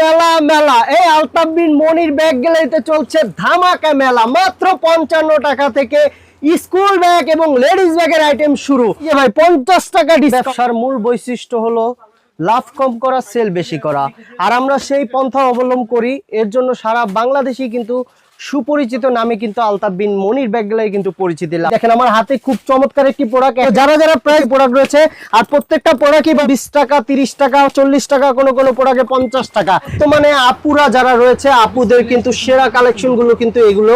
মেলা মেলা। এই আলতাবিন মনির ব্যাগ গ্যালারিতে চলছে ধামাকা মেলা। মাত্র পঞ্চান্ন টাকা থেকে স্কুল ব্যাগ এবং লেডিস ব্যাগের আইটেম শুরু। যে ভাই, পঞ্চাশ টাকা ব্যবসার মূল বৈশিষ্ট্য হলো লাভ কম করা সেল বেশি করা। আর আমরা সেই পন্থা অবলম্বন করি। এর জন্য সারা বাংলাদেশি কিন্তু সুপরিচিত নামে কিন্তু আলতাফ বিন মনির ব্যাগ গ্যালারি কিন্তু পরিচিতি লাভ। দেখেন, আমার হাতে খুব চমৎকার একটি প্রোডাক্ট যারা যারা প্রাইস প্রোডাক্ট রয়েছে, আর প্রত্যেকটা প্রোডাক্টই বিশ টাকা, তিরিশ টাকা, চল্লিশ টাকা, কোনো কোনো প্রোডাক্টে পঞ্চাশ টাকা। তো মানে আপুরা যারা রয়েছে, আপুদের কিন্তু সেরা কালেকশনগুলো কিন্তু এগুলো।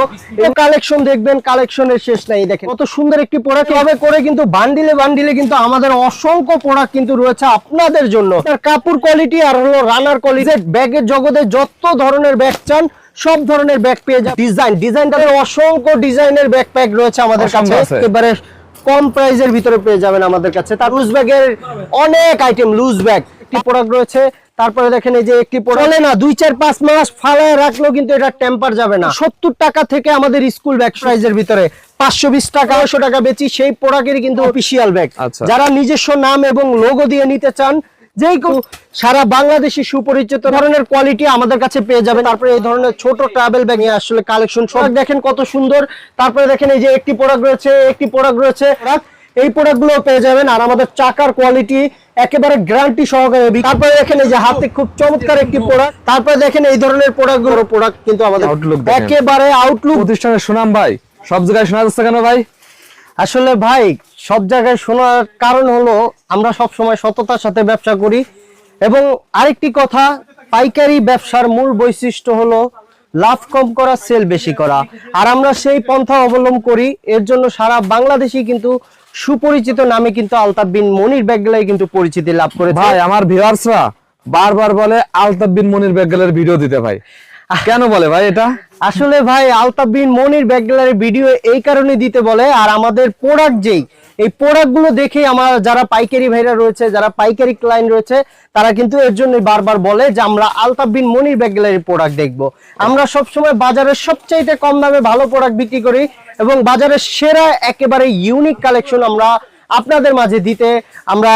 কালেকশন দেখবেন কালেকশনের শেষ নাই। দেখেন, কত সুন্দর একটি প্রোডাক্ট হবে করে কিন্তু বান্ডিলে বান্ডিলে কিন্তু আমাদের অসংখ্য প্রোডাক্ট কিন্তু রয়েছে আপনাদের জন্য। কাপড় কোয়ালিটি আর হলো রানার কোয়ালিটি ব্যাগের জগতে যত ধরনের ব্যাগ চান সব ধরনের ব্যাগ পেয়ে যাবেন ডিজাইন ডিজাইনটা অসংখ্য ডিজাইনের ব্যাগ প্যাক রয়েছে আমাদের কাছে। একেবারে কম প্রাইজের ভিতরে পেয়ে যাবেন আমাদের কাছে। তার লুজ ব্যাগের অনেক আইটেম লুজ ব্যাগ একটি প্রোডাক্ট রয়েছে তারপরে দেখেন এই যে একটি প্রোডাক্ট চলে না দুই চার পাঁচ মাস ফালায় রাখলেও কিন্তু এটা টেম্পার যাবে না। সত্তর টাকা থেকে আমাদের স্কুল ব্যাগ প্রাইজের ভিতরে। পাঁচশো বিশ টাকা একশো টাকা বেচি সেই প্রোডাক্টেরই কিন্তু অফিসিয়াল ব্যাগ আচ্ছা। যারা নিজস্ব নাম এবং লোগো দিয়ে নিতে চান যেই সারা বাংলাদেশি সুপরিচিত ধরনের কোয়ালিটি আমাদের কাছে পেয়ে যাবেন। তারপরে এই ধরনের ছোট ট্রাভেল ব্যাগ আসলে কালেকশন সব দেখেন কত সুন্দর। তারপরে দেখেন এই যে একটি প্রোডাক্ট রয়েছে একটি প্রোডাক্ট রয়েছে। এই প্রোডাক্টগুলো পেয়ে যাবেন আর আমাদের চাকার কোয়ালিটি একেবারে গ্যারান্টি সহকারে তারপরে দেখেন এই যে হাতে খুব চমৎকার একটি প্রোডাক্ট তারপরে দেখেন এই ধরনের প্রোডাক্টগুলো প্রোডাক্ট কিন্তু আমাদের Outlook একেবারে আউটলুক প্রতিষ্ঠানের সুনাম ভাই সব জায়গায় শোনা যাচ্ছে কেন ভাই? আসলে ভাই সব জায়গায় শোনার কারণ হলো আমরা সব সময় সততার সাথে ব্যবসা করি। এবং আরেকটি কথা পাইকারি ব্যবসার মূল বৈশিষ্ট্য হলো লাভ কম করা সেল বেশি করা। আর আমরা সেই পন্থা অবলম্বন করি। এর জন্য সারা বাংলাদেশি কিন্তু সুপরিচিত নামে কিন্তু আলতাফ বিন মনির ব্যাগলাই কিন্তু পরিচিতি লাভ করে ভাই আমার ভিউয়ার্সরা বারবার বলে আলতাফ বিন মনির ব্যাগ গ্যালারির ভিডিও দিতে ভাই। কেন বলে ভাই এটা? আসলে ভাই, আলতাফ বিন মনির ব্যাগ গ্যালারির ভিডিও এই কারণে দিতে বলে, আর আমাদের প্রোডাক্ট যেই, এই প্রোডাক্টগুলো দেখে আমার যারা পাইকারি ভাইরা রয়েছে, যারা পাইকারি ক্লায়েন্ট রয়েছে, তারা কিন্তু এর জন্য বারবার বলে যে আমরা আলতাফ বিন মনির ব্যাগ গ্যালারির প্রোডাক্ট দেখব। আমরা সবসময় বাজারের সবচাইতে কম দামে ভালো প্রোডাক্ট বিক্রি করি এবং বাজারের সেরা একেবারে ইউনিক কালেকশন আমরা আপনাদের মাঝে দিতে আমরা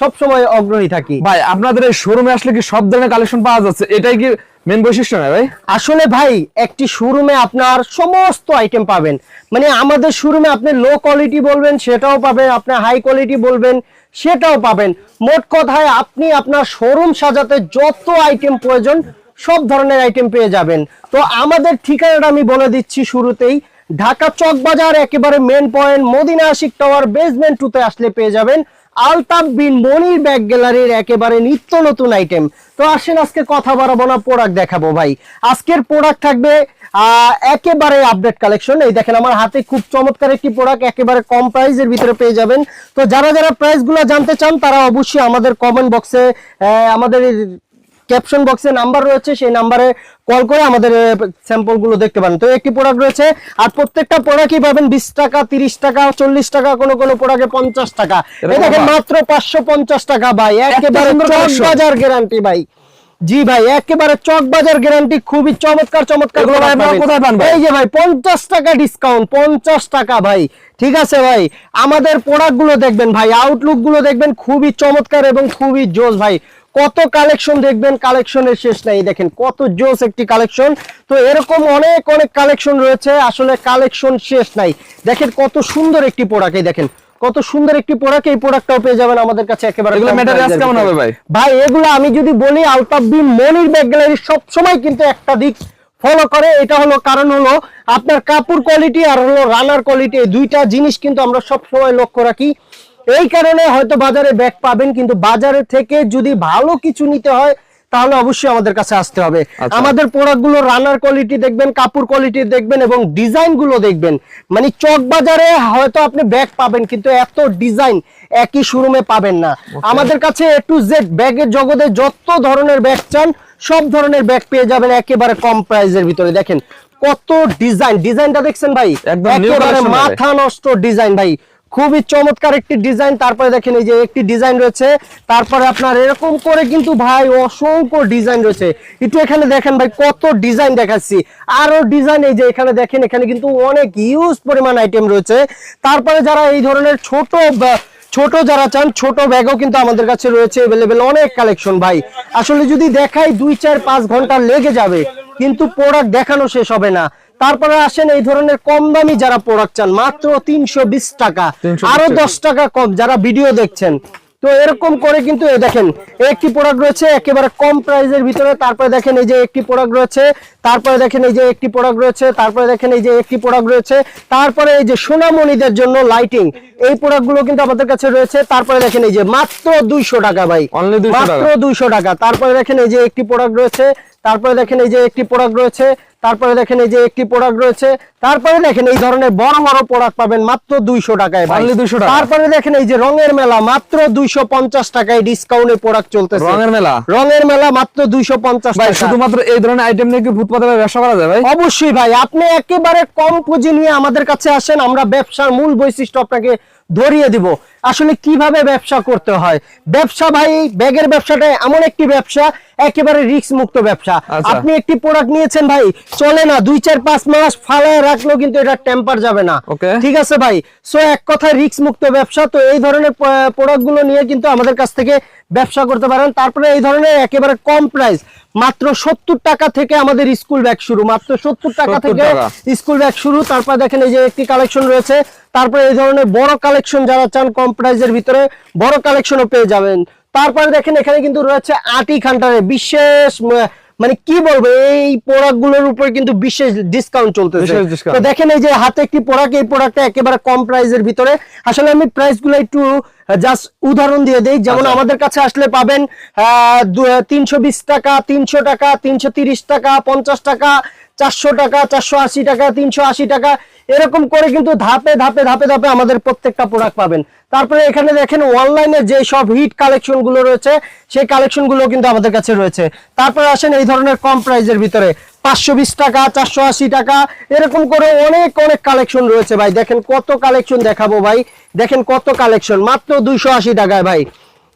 সবসময় অগ্রহী থাকি। ভাই, আপনাদের এই শোরুমে আসলে কি সব ধরনের কালেকশন পাওয়া যাচ্ছে? এটাই কি মেন বৈশিষ্ট্য না ভাই? আসলে ভাই, একটি শোরুমে আপনার সমস্ত আইটেম পাবেন। মানে আমাদের শোরুমে আপনি লো কোয়ালিটি বলবেন, সেটাও পাবেন আপনি হাই কোয়ালিটি বলবেন, সেটাও পাবেন। মোট কথায় আপনি আপনার শোরুম সাজাতে যত আইটেম প্রয়োজন, সব ধরনের আইটেম পেয়ে যাবেন। তো আমাদের ঠিকানাটা আমি বলে দিচ্ছি শুরুতেই। ঢাকা চক বাজার একেবারে main point Madina Ashiq tower basement টুতে আসলে পেয়ে যাবেন। আলতাফ বিন মনির ব্যাগ গ্যালারির একেবারে নিত্য নতুন আইটেম তো আসেন আজকে কথা বাড়াবো না প্রোডাক্ট দেখাবো ভাই। আজকের প্রোডাক্ট থাকবে একেবারে আপডেট কালেকশন এই দেখেন আমার হাতে খুব চমৎকার একটি প্রোডাক্ট একেবারে কম প্রাইসের ভিতরে পেয়ে যাবেন। তো যারা যারা প্রাইসগুলো জানতে চান, তারা অবশ্যই আমাদের কমেন্ট বক্সে আমাদের ক্যাপশন বক্সে নাম্বার রয়েছে সেই নাম্বারে কল করে আমাদের স্যাম্পলগুলো দেখতে পারেন তো একটি প্রোডাক্ট রয়েছে আর প্রত্যেকটা প্রোডাক্টই পাবেন বিশ টাকা তিরিশ টাকা চল্লিশ টাকা কোনো কোনো প্রোডাক্টে পঞ্চাশ টাকা দেখেন? মাত্র পাঁচশো পঞ্চাশ টাকা ভাই একেবারে। বাজার গ্যারান্টি ভাই জি ভাই একেবারে চক বাজার গ্যারান্টি খুবই চমৎকার চমৎকার? এই যে ভাই পঞ্চাশ টাকা ডিসকাউন্ট পঞ্চাশ টাকা ভাই ঠিক আছে ভাই আমাদের প্রোডাক্টগুলো দেখবেন ভাই আউটলুকগুলো দেখবেন খুবই চমৎকার এবং খুবই জোস ভাই কত কালেকশন দেখবেন কালেকশনের শেষ নাই দেখেন কত জোস একটি কালেকশন তো এরকম অনেক অনেক কালেকশন রয়েছে আসলে কালেকশন শেষ নাই। দেখেন কত সুন্দর একটি প্রোডাক্ট এই দেখেন কত সুন্দর একটি প্রোডাক্ট এই প্রোডাক্টটাও পেয়ে যাবেন আমাদের কাছে একেবারে এগুলো কেমন হবে ভাই? ভাই এগুলো আমি যদি বলি আলতাফ বিন মনির ব্যাগ গ্যালারি সবসময় কিন্তু একটা দিক ফলো করে এটা হলো কারণ হলো আপনার কাপড় কোয়ালিটি আর হলো রানার কোয়ালিটি এই দুইটা জিনিস কিন্তু আমরা সব সময় লক্ষ্য রাখি। এই কারণে হয়তো বাজারে ব্যাগ পাবেন কিন্তু বাজারে থেকে যদি ভালো কিছু নিতে হয় তাহলে অবশ্যই আমাদের কাছে আসতে হবে। আচ্ছা। আমাদের প্রোডাক্টগুলো রানার কোয়ালিটি দেখবেন কাপড় কোয়ালিটি দেখবেন এবং ডিজাইনগুলো দেখবেন। মানে চক বাজারে হয়তো আপনি ব্যাগ পাবেন কিন্তু এত ডিজাইন একই শোরুমে পাবেন না। আমাদের কাছে এ টু জেড ব্যাগের জগতে যত ধরনের ব্যাগ চান সব ধরনের ব্যাগ পেয়ে যাবেন একেবারে কম প্রাইসের ভিতরে। দেখেন কত ডিজাইন ডিজাইনটা দেখছেন ভাই? একেবারে মাথা নষ্ট ডিজাইন ভাই। খুবই চমৎকার একটি ডিজাইন। তারপরে দেখেন এই যে একটি ডিজাইন রয়েছে। তারপরে আপনার এরকম করে কিন্তু ভাই অসংখ্য ডিজাইন রয়েছে। একটু এখানে দেখেন ভাই কত ডিজাইন দেখাচ্ছি। আরও ডিজাইন এই যে এখানে দেখেন, এখানে কিন্তু অনেক ইউজ পরিমাণ আইটেম রয়েছে। তারপরে যারা এই ধরনের ছোট ছোট যারা চান, ছোট ব্যাগও কিন্তু আমাদের কাছে রয়েছে অ্যাভেলেবেল অনেক কালেকশন ভাই। আসলে যদি দেখাই দুই, চার, পাঁচ ঘণ্টা লেগে যাবে, কিন্তু প্রোডাক্ট দেখানো শেষ হবে না। তারপরে আসেন এই ধরনের কম দামি যারা প্রোডাক্ট চান মাত্র তিনশো বিশ টাকা। 320 আরও দশ টাকা কম যারা ভিডিও দেখছেন। তো এরকম করে কিন্তু দেখেন একটি প্রোডাক্ট রয়েছে একেবারে কম প্রাইসের ভিতরে। তারপরে দেখেন এই যে একটি প্রোডাক্ট রয়েছে তারপরে দেখেন এই যে একটি প্রোডাক্ট রয়েছে তারপরে দেখেন এই যে একটি প্রোডাক্ট রয়েছে। তারপরে এই যে সোনামণিদের জন্য লাইটিং এই প্রোডাক্টগুলো কিন্তু আমাদের কাছে রয়েছে। তারপরে দেখেন এই যে মাত্র দুইশো টাকা ভাই। Only 200 টাকা। মাত্র দুইশো টাকা। তারপরে দেখেন এই যে একটি প্রোডাক্ট রয়েছে তারপরে দেখেন এই যে একটি প্রোডাক্ট রয়েছে। তারপরে দেখেন এই যে একটি প্রোডাক্ট রয়েছে। তারপরে দেখেন এই ধরনের বড় বড় প্রোডাক্ট পাবেন মাত্র দুইশো টাকায় ভাই। Only 200 টাকা। তারপরে দেখেন এই যে রঙের মেলা মাত্র দুইশো পঞ্চাশ টাকায় ডিসকাউন্টে প্রোডাক্ট চলতেছে। রঙের মেলা? রঙের মেলা মাত্র দুইশো পঞ্চাশ টাকা। শুধুমাত্র এই ধরনের আইটেম নিয়ে কি ফুটপাতে ব্যবসা করা যায় ভাই? অবশ্যই ভাই আপনি একেবারে কম পুঁজি নিয়ে আমাদের কাছে আসেন আমরা ব্যবসার মূল বৈশিষ্ট্য আপনাকে ধরিয়ে দিব। আসলে কীভাবে ব্যবসা করতে হয়? ব্যবসা ভাই ব্যাগের ব্যবসাটা এমন একটি ব্যবসা একেবারে রিস্ক মুক্ত ব্যবসা। আচ্ছা। আপনি একটি প্রোডাক্ট নিয়েছেন ভাই চলে না দুই চার পাঁচ মাস ফালায় রাখলেও কিন্তু এটা টেম্পার যাবে না। ঠিক আছে ভাই সো এক কথায় রিস্ক মুক্ত ব্যবসা তো এই ধরনের প্রোডাক্টগুলো নিয়ে কিন্তু আমাদের কাছ থেকে ব্যবসা করতে পারেন। তারপরে এই ধরনের একেবারে কম প্রাইস মাত্র সত্তর টাকা থেকে আমাদের স্কুল ব্যাগ শুরু মাত্র সত্তর টাকা থেকে স্কুল ব্যাগ শুরু। তারপর দেখেন এই যে একটি কালেকশন রয়েছে তারপরে এই ধরনের বড় কালেকশন যারা চান কম প্রাইসের ভিতরে বড় কালেকশনও পেয়ে যাবেন। তারপরে দেখেন এখানে কিন্তু রয়েছে আটি খান্টারে বিশেষ মানে কি বলব এই প্রোডাক্টগুলোর উপর কিন্তু বিশেষ ডিসকাউন্ট চলতেছে। তো দেখেন এই যে হাতে একটি প্রোডাক্ট এই প্রোডাক্টটা একেবারে কম প্রাইসের ভিতরে। আসলে আমি প্রাইসগুলো একটু জাস্ট উদাহরণ দিয়ে দেই। যেমন আচ্ছা। আমাদের কাছে আসলে পাবেন তিনশো বিশ টাকা তিনশো টাকা তিনশো তিরিশ টাকা পঞ্চাশ টাকা চারশো টাকা চারশো আশি টাকা তিনশো আশি টাকা এরকম করে কিন্তু ধাপে ধাপে ধাপে ধাপে আমাদের প্রত্যেকটা প্রোডাক্ট পাবেন। তারপরে এখানে দেখেন অনলাইনে যে সব হিট কালেকশনগুলো রয়েছে, সেই কালেকশনগুলো কিন্তু আমাদের কাছে রয়েছে। তারপরে আসেন এই ধরনের কম প্রাইজের ভিতরে। পাঁচশো বিশ টাকা, চারশো আশি টাকা, এরকম করে অনেক অনেক কালেকশন রয়েছে ভাই। দেখেন কত কালেকশন দেখাবো ভাই। দেখেন কত কালেকশন মাত্র দুইশো আশি টাকায় ভাই।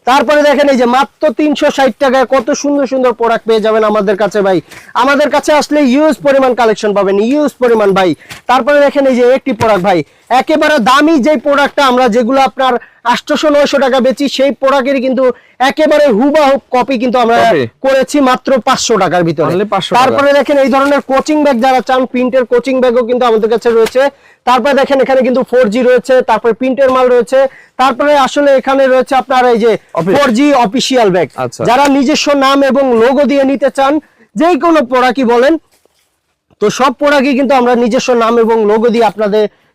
তারপরে দেখেন এই যে মাত্র তিনশো ষাট টাকায় কত সুন্দর সুন্দর প্রোডাক্ট পেয়ে যাবেন আমাদের কাছে ভাই। আমাদের কাছে আসলে ইউজ পরিমাণ কালেকশন পাবেন ইউজ পরিমাণ ভাই। তারপরে দেখেন এই যে একটি প্রোডাক্ট ভাই, একেবারে দামি যে প্রোডাক্টটা আমরা যেগুলো আপনার আটশোশো, নয়শো টাকা বেচি, সেই প্রোডাক্টেরই কিন্তু একেবারে হুবাহু কপি কিন্তু আমরা করেছি মাত্র পাঁচশো টাকার ভিতরে। Only 500 টাকা। তারপরে দেখেন এই ধরনের কোচিং ব্যাগ যারা চান প্রিন্টের কোচিং ব্যাগও কিন্তু আমাদের কাছে রয়েছে। তারপরে দেখেন এখানে কিন্তু ফোর রয়েছে তারপরে প্রিন্টের মাল রয়েছে। তারপরে আসলে এখানে রয়েছে আপনার এই যে ফোর জি অফিসিয়াল ব্যাগ। যারা নিজস্ব নাম এবং লোগো দিয়ে নিতে চান যেই কোনো প্রোডাক্টই বলেন তো সব প্রোডাক্টই কিন্তু আমরা নিজস্ব নাম এবং লোগো দিয়ে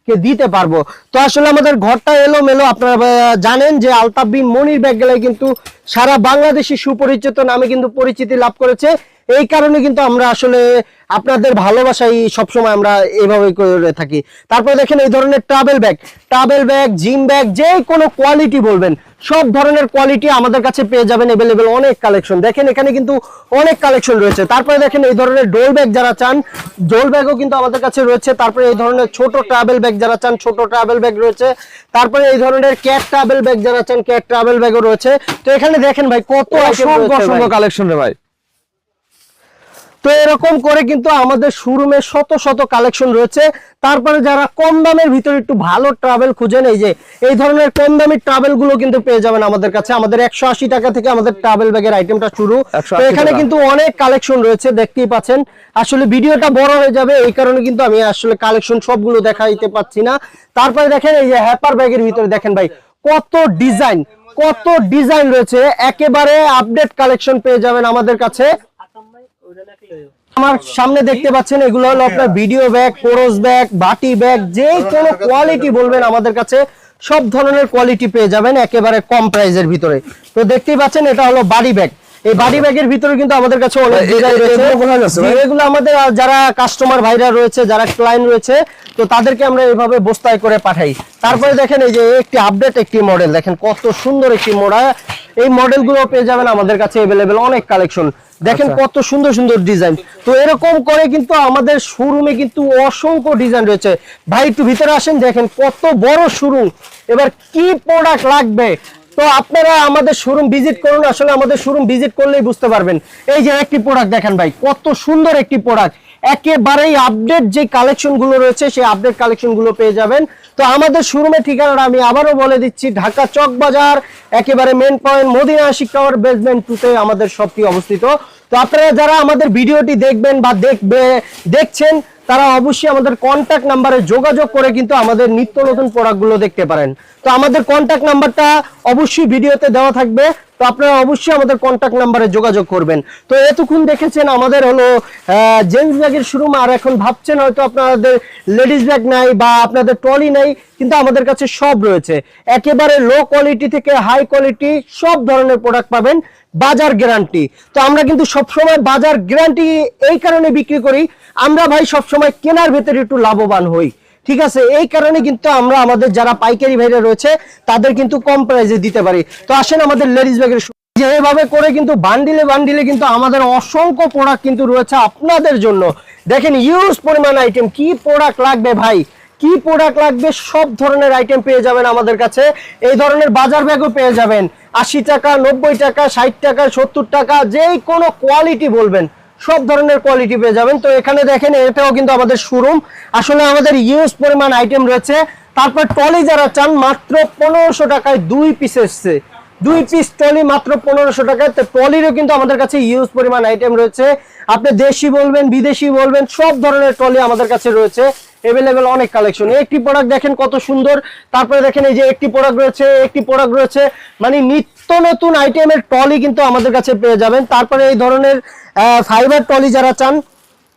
আপনাদেরকে দিতে পারব। তো আসলে আমাদের ঘরটা এলো মেলো আপনারা জানেন যে আলতাফ বিন মনির ব্যাগ কিন্তু সারা বাংলাদেশি সুপরিচিত নামে কিন্তু পরিচিতি লাভ করেছে। এই কারণে কিন্তু আমরা আসলে আপনাদের ভালোবাসাই সবসময় আমরা এইভাবে করে থাকি। তারপরে দেখেন এই ধরনের travel bag travel bag gym bag যে কোনো কোয়ালিটি বলবেন। সব ধরনের কোয়ালিটি আমাদের কাছে পেয়ে যাবেন এভেলেবেল অনেক কালেকশন দেখেন এখানে কিন্তু অনেক কালেকশন রয়েছে। তারপরে দেখেন এই ধরনের ডোল ব্যাগ যারা চান ডোল ব্যাগও কিন্তু আমাদের কাছে রয়েছে। তারপরে এই ধরনের ছোট ট্রাভেল ব্যাগ যারা চান ছোট ট্রাভেল ব্যাগ রয়েছে। তারপরে এই ধরনের ক্যাট ট্রাভেল ব্যাগ যারা চান ক্যাট ট্রাভেল ব্যাগও রয়েছে। তো এখানে দেখেন ভাই কত অসংখ্য কালেকশন রে ভাই। তো এরকম করে কিন্তু আমাদের শোরুমে শত শত কালেকশন রয়েছে। তারপরে যারা কম দামের ভিতরে একটু ভালো ট্রাভেল খুঁজেন এই যে এই ধরনের কম দামি ট্রাভেলগুলো কিন্তু পেয়ে যাবেন আমাদের কাছে। আমাদের একশো আশি টাকা থেকে আমাদের ট্রাভেল ব্যাগের আইটেমটা শুরু। তো এখানে কিন্তু অনেক কালেকশন রয়েছে দেখতেই পাচ্ছেন। আসলে ভিডিওটা বড় হয়ে যাবে এই কারণে কিন্তু আমি আসলে কালেকশন সবগুলো দেখাইতে পাচ্ছি না। তারপরে দেখেন এই যে হ্যাপার ব্যাগের ভিতরে দেখেন ভাই কত ডিজাইন কত ডিজাইন রয়েছে। একেবারে আপডেট কালেকশন পেয়ে যাবেন আমাদের কাছে। আমার সামনে দেখতে পাচ্ছেন, এগুলো হলো আপনার ভিডিও ব্যাগ পোরস ব্যাগ বাটি ব্যাগ যে কোনো কোয়ালিটি বলবেন আমাদের কাছে, সব ধরনের কোয়ালিটি পেয়ে যাবেন, একেবারে কম প্রাইজের ভিতরে। তো দেখতেই পাচ্ছেন, এটা হলো বাড়ি ব্যাগ এই বাড়ি ব্যাগের ভিতরে কিন্তু আমাদের কাছে অনেক ডিজাইন রয়েছে। এগুলো আমাদের যারা কাস্টমার ভাইরা রয়েছে যারা ক্লায়েন্ট রয়েছে তো তাদেরকে আমরা এইভাবে বস্তায় করে পাঠাই। তারপরে দেখেন এই যে একটি আপডেট একটি মডেল দেখেন কত সুন্দর একটি মোড়া এই মডেলগুলো পেয়ে যাবেন আমাদের কাছে অ্যাভেলেবেল অনেক কালেকশন দেখেন কত সুন্দর সুন্দর ডিজাইন তো এরকম করে কিন্তু আমাদের শোরুমে কিন্তু অসংখ্য ডিজাইন রয়েছে। ভাই একটু ভিতরে আসেন দেখেন কত বড় শোরুম এবার কি প্রোডাক্ট লাগবে? তো আপনারা আমাদের শোরুম ভিজিট করুন, আসলে আমাদের শোরুম ভিজিট করলেই বুঝতে পারবেন। এই যে একটি প্রোডাক্ট দেখেন ভাই, কত সুন্দর একটি প্রোডাক্ট একেবারেই আপডেট যে কালেকশনগুলো রয়েছে, সেই আপডেট কালেকশনগুলো পেয়ে যাবেন। তো আমাদের শোরুমের ঠিকানাটা আমি আবারও বলে দিচ্ছি, ঢাকা চক বাজার, একেবারে main point Madina Ashiq tower basement টুতে আমাদের শপটি অবস্থিত। তো আপনারা যারা আমাদের ভিডিওটি দেখবেন বা দেখবে, দেখছেন তারা অবশ্যই আমাদের কন্ট্যাক্ট নাম্বারে যোগাযোগ করে কিন্তু আমাদের নিত্য নতুন প্রোডাক্টগুলো দেখতে পারেন। তো আমাদের কন্ট্যাক্ট নাম্বারটা অবশ্যই ভিডিওতে দেওয়া থাকবে। তো আপনারা অবশ্যই আমাদের কন্ট্যাক্ট নাম্বারে যোগাযোগ করবেন। তো এতক্ষণ দেখেছেন আমাদের হলো জেন্টস ব্যাগের শুরু আর এখন ভাবছেন হয়তো আপনাদের লেডিস ব্যাগ নাই বা আপনাদের ট্রলি নাই, কিন্তু আমাদের কাছে সব রয়েছে। একেবারে লো কোয়ালিটি থেকে হাই কোয়ালিটি সব ধরনের প্রোডাক্ট পাবেন, বাজার গ্যারান্টি তো আমরা কিন্তু সবসময় বাজার গ্যারান্টি এই কারণে বিক্রি করি, আমরা ভাই সবসময় কেনার ভেতরে একটু লাভবান হই। ঠিক আছে, এই কারণে কিন্তু আমরা আমাদের যারা পাইকারি ভাইরা রয়েছে, তাদের কিন্তু কম প্রাইসে দিতে পারি। তো আসেন আমাদের লেডিস ব্যাগের যে এভাবে করে কিন্তু বান্ডিলে বান্ডিলে কিন্তু আমাদের অসংখ্য প্রোডাক্ট কিন্তু রয়েছে আপনাদের জন্য। দেখেন ইউজ পরিমাণ আইটেম কি প্রোডাক্ট লাগবে ভাই? কি প্রোডাক্ট লাগবে? সব ধরনের আইটেম পেয়ে যাবেন আমাদের কাছে। এই ধরনের বাজার ব্যাগও পেয়ে যাবেন। আশি টাকা, নব্বই টাকা, ষাট টাকা, সত্তর টাকা, যেই কোনো কোয়ালিটি বলবেন। সব ধরনের কোয়ালিটি পেয়ে যাবেন। তো এখানে দেখেন, এটাও কিন্তু আমাদের শোরুম আসলে আমাদের ইউজ পরিমাণ আইটেম রয়েছে। তারপর টলি যারা চান, মাত্র পনেরোশো টাকায় দুই পিস এসছে। দুই পিস টলি মাত্র পনেরোশো টাকায়। তো টলিরও কিন্তু আমাদের কাছে ইউজ পরিমাণ আইটেম রয়েছে। আপনি দেশি বলবেন, বিদেশি বলবেন, সব ধরনের টলি আমাদের কাছে রয়েছে। এভেলেবেল অনেক কালেকশন একটি প্রোডাক্ট দেখেন কত সুন্দর। তারপরে দেখেন এই যে একটি প্রোডাক্ট রয়েছে একটি প্রোডাক্ট রয়েছে। মানে নিত্য নতুন আইটেমের টলি কিন্তু আমাদের কাছে পেয়ে যাবেন। তারপরে এই ধরনের ফাইবার টলি যারা চান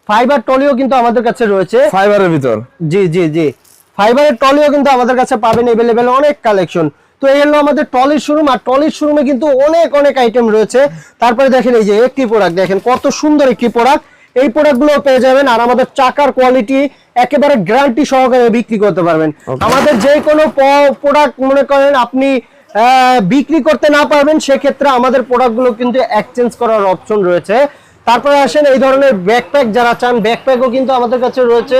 ফাইবার টলিও কিন্তু আমাদের কাছে রয়েছে। ফাইবারের ভিতর? জি জি জি। ফাইবারের টলিও কিন্তু আমাদের কাছে পাবেন এভেলেবেল অনেক কালেকশন তো এই হলো আমাদের টলির শোরুম আর টলির শোরুমে কিন্তু অনেক অনেক আইটেম রয়েছে। তারপরে দেখেন এই যে একটি প্রোডাক্ট দেখেন কত সুন্দর একটি প্রোডাক্ট এই প্রোডাক্টগুলো পেয়ে যাবেন আর আমাদের চাকার কোয়ালিটি একেবারে গ্যারান্টি সহকারে বিক্রি করতে পারবেন। আমাদের যে কোনো প্রোডাক্ট মনে করেন আপনি বিক্রি করতে না পারবেন সেক্ষেত্রে আমাদের প্রোডাক্টগুলো কিন্তু এক্সচেঞ্জ করার অপশন রয়েছে। তারপরে আসেন এই ধরনের ব্যাকপ্যাক যারা চান ব্যাকপ্যাকও কিন্তু আমাদের কাছে রয়েছে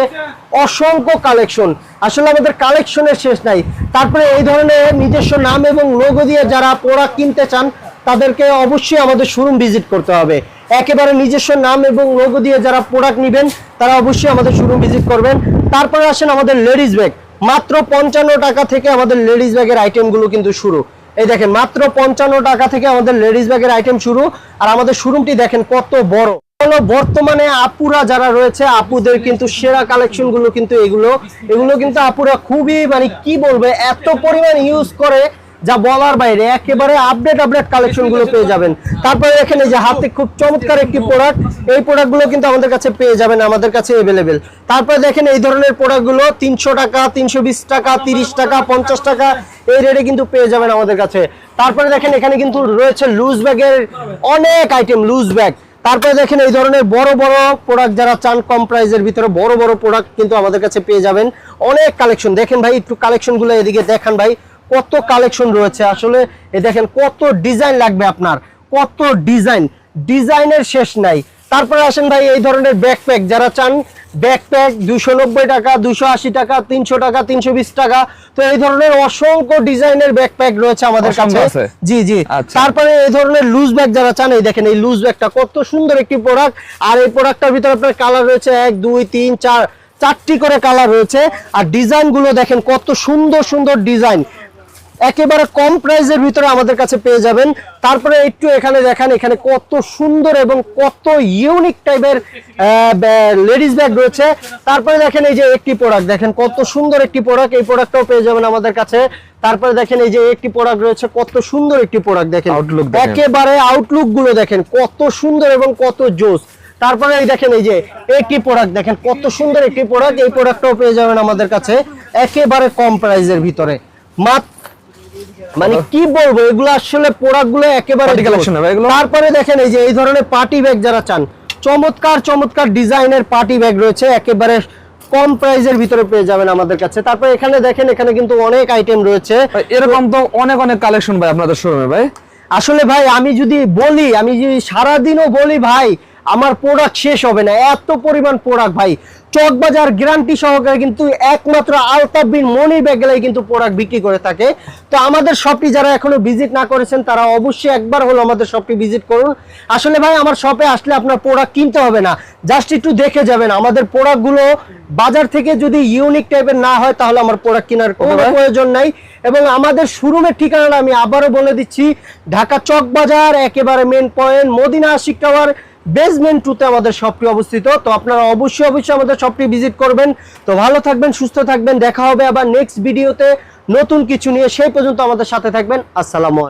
অসংখ্য কালেকশন আসলে আমাদের কালেকশনের শেষ নাই। তারপরে এই ধরনের নিজস্ব নাম এবং লোগো দিয়ে যারা প্রোডাক্ট কিনতে চান তাদেরকে অবশ্যই আমাদের শোরুম ভিজিট করতে হবে। একেবারে নিজস্ব নাম এবং লোগো দিয়ে যারা প্রোডাক্ট নেবেন, তারা অবশ্যই আমাদের শোরুম ভিজিট করবেন। তারপরে আসেন আমাদের লেডিস ব্যাগ মাত্র পঞ্চান্ন টাকা থেকে আমাদের লেডিস ব্যাগের আইটেমগুলো কিন্তু শুরু। এই দেখেন, মাত্র পঞ্চান্ন টাকা থেকে আমাদের লেডিস ব্যাগের আইটেম শুরু। আর আমাদের শোরুমটি দেখেন কত বড়। বর্তমানে আপুরা যারা রয়েছে, আপুদের কিন্তু সেরা কালেকশনগুলো কিন্তু এগুলো। এগুলো কিন্তু আপুরা খুবই মানে কি বলবে, এত পরিমাণ ইউজ করে। যা বলার বাইরে, একেবারে আপডেট আপডেট কালেকশনগুলো পেয়ে যাবেন। তারপরে এখানে যে হাতে খুব চমৎকার একটি প্রোডাক্ট এই প্রোডাক্টগুলো কিন্তু আমাদের কাছে পেয়ে যাবেন, আমাদের কাছে এভেলেবেল তারপরে দেখেন এই ধরনের প্রোডাক্টগুলো তিনশো টাকা, তিনশো বিশ টাকা, তিরিশ টাকা, পঞ্চাশ টাকা, এই রেটে কিন্তু পেয়ে যাবেন আমাদের কাছে। তারপরে দেখেন এখানে কিন্তু রয়েছে লুজ ব্যাগের অনেক আইটেম লুজ ব্যাগ তারপরে দেখেন এই ধরনের বড় বড় প্রোডাক্ট যারা চান কম প্রাইসের ভিতরে, বড় বড় প্রোডাক্ট কিন্তু আমাদের কাছে পেয়ে যাবেন। অনেক কালেকশন দেখেন ভাই, একটু কালেকশনগুলো এদিকে দেখান ভাই। কত কালেকশন রয়েছে। আসলে এ দেখেন কত ডিজাইন লাগবে আপনার কত ডিজাইন ডিজাইনের শেষ নাই। তারপরে আসেন ভাই এই ধরনের ব্যাকপ্যাক যারা চান ব্যাকপ্যাক দুশো নব্বই টাকা দুশো আশি টাকা তিনশো টাকা তিনশো বিশ টাকা। তো এই ধরনের অসংখ্য ডিজাইনের ব্যাকপ্যাক রয়েছে আমাদের কাছে। জি জি। আচ্ছা। তারপরে এই ধরনের লুজ ব্যাগ যারা চান এই দেখেন এই লুজ ব্যাগটা কত সুন্দর একটি প্রোডাক্ট আর এই প্রোডাক্টটার ভিতরে আপনার কালার রয়েছে এক দুই তিন চার চারটি করে কালার রয়েছে। আর ডিজাইনগুলো দেখেন কত সুন্দর সুন্দর ডিজাইন একেবারে কম প্রাইসের ভিতরে আমাদের কাছে পেয়ে যাবেন। তারপরে একটু এখানে দেখেন এখানে কত সুন্দর এবং কত ইউনিক টাইপের লেডিস ব্যাগ রয়েছে। তারপরে দেখেন এই যে একটি প্রোডাক্ট দেখেন কত সুন্দর একটি প্রোডাক্ট এই প্রোডাক্টটাও পেয়ে যাবেন আমাদের কাছে। তারপরে দেখেন এই যে একটি প্রোডাক্ট রয়েছে কত সুন্দর একটি প্রোডাক্ট দেখেন। আউটলুক একেবারে আউটলুকগুলো দেখেন কত সুন্দর এবং কত জোস। তারপরে এই দেখেন এই যে একটি প্রোডাক্ট দেখেন কত সুন্দর একটি প্রোডাক্ট এই প্রোডাক্টটাও পেয়ে যাবেন আমাদের কাছে একেবারে কম প্রাইসের ভিতরে। মাত্র মানে কি বলব এগুলো আসলে প্রোডাক্টগুলো একেবারে এগুলো? তারপরে দেখেন এই যে এই ধরনের পার্টি ব্যাগ যারা চান চমৎকার চমৎকার ডিজাইনের পার্টি ব্যাগ রয়েছে একেবারে কম প্রাইসের ভিতরে পেয়ে যাবেন আমাদের কাছে। তারপর এখানে দেখেন এখানে কিন্তু অনেক আইটেম রয়েছে। এরকম তো অনেক অনেক কালেকশন ভাই আপনাদের শোরুমে ভাই। আসলে ভাই আমি যদি বলি আমি যদি সারাদিনও বলি ভাই আমার প্রোডাক্ট শেষ হবে না। এত পরিমাণ প্রোডাক্ট ভাই। চকবাজার গ্যারান্টি সহকারে কিন্তু একমাত্র আলতাবিন মনি ব্যাগেলাই কিন্তু প্রোডাক্ট বিক্রি করে থাকে। তো আমাদের শপটি যারা এখনও ভিজিট না করেছেন তারা অবশ্যই একবার হলো আমাদের শপটি ভিজিট করুন। আসলে ভাই আমার শপে আসলে আপনার প্রোডাক্ট কিনতে হবে না। জাস্ট একটু দেখে যাবেন। আমাদের প্রোডাক্টগুলো বাজার থেকে যদি ইউনিক টাইপের না হয় তাহলে আমার প্রোডাক্ট কেনার কোনো প্রয়োজন নাই। এবং আমাদের শোরুমের ঠিকানাটা আমি আবারও বলে দিচ্ছি। ঢাকা চকবাজার একেবারে main point Madina Ashiq tower basement টুতে আমাদের শপটি অবস্থিত। তো আপনারা অবশ্যই অবশ্যই আমাদের শপটি ভিজিট করবেন। তো ভালো থাকবেন, সুস্থ থাকবেন। দেখা হবে আবার নেক্সট ভিডিওতে নতুন কিছু নিয়ে। সেই পর্যন্ত আমাদের সাথে থাকবেন। আসসালামু